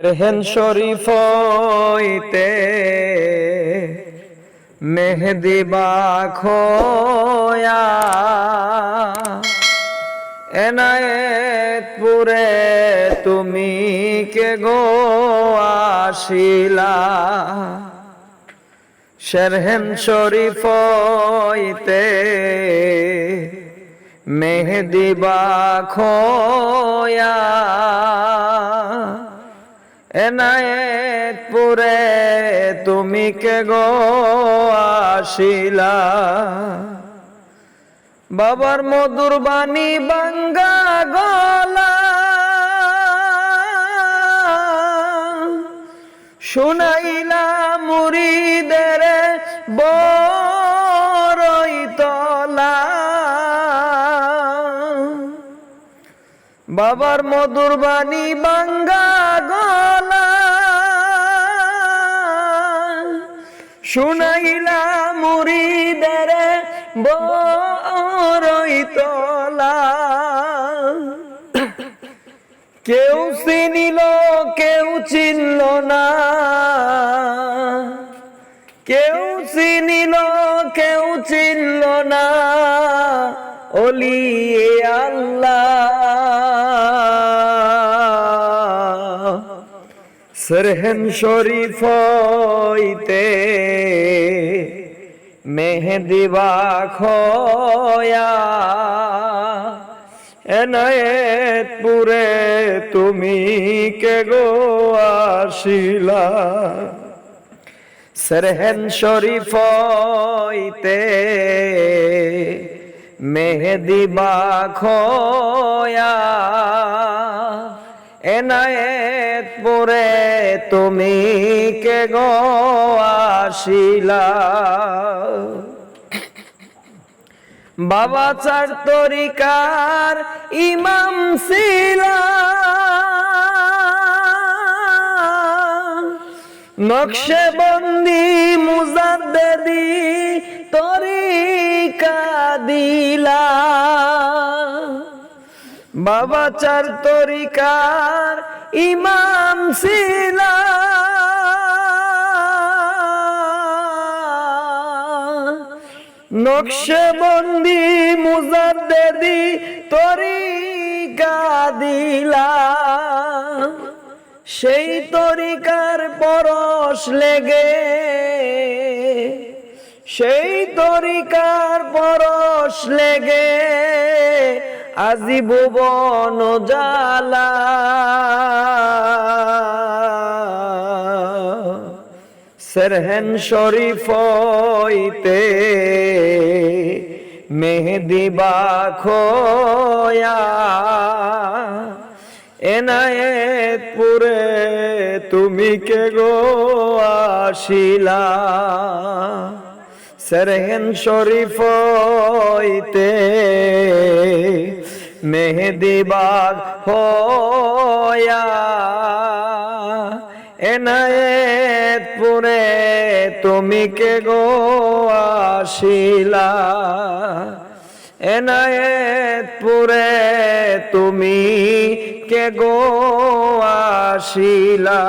রেহেন শরীফ হইতে মেহেদি বাখোয়া তুমি কে গো আসিলা? শেরহেন শরীফ হইতে মেহেদি বাখোয়া এনায়েত পুরে তুমি কে গো আসিলা? বাবার মধুর বাণী বাঙ্গা গলা। শুনাইলা মুরিদের বড়ই তলা। বাবার মধুর বাণী বাঙ্গা শুনাইলা মুরিদের বড়ই তলা। কেউ চিনিল, কেউ চিনল না। কেউ চিনিল, কেউ চিনল না। অলি আল্লাহ। শরীফ হইতে মেহেদি বাখয়া এনায়েত পুরে তুমি কে গো আসিলা? সরহেন শরীফ হইতে মেহেদি বাখয়া এনায়েত পুরে তুমি কে গো আসিলা? বাবা চার তরিকার ইমাম শিলা নকশে বন্দি মুজাদ্দেদি বাবা চার তরিকার ইমাম শিলা নকশে বন্দি মুজাদ্দেদি তরিকা দিলা সেই তরিকার পরশ লেগে, সেই তরিকার পরশ লেগে আজি ভুবন জালা। সরহেন শরীফ হইতে মেহেদি এনায়েত পুরে তুমি কে গো আসিলা? সরহেন শরীফ হইতে মেহেদি বাগ হয়া এনায়েত পুরে তুমি কে গো আসিলা? এনায়েত পুরে তুমি কে গো আসিলা?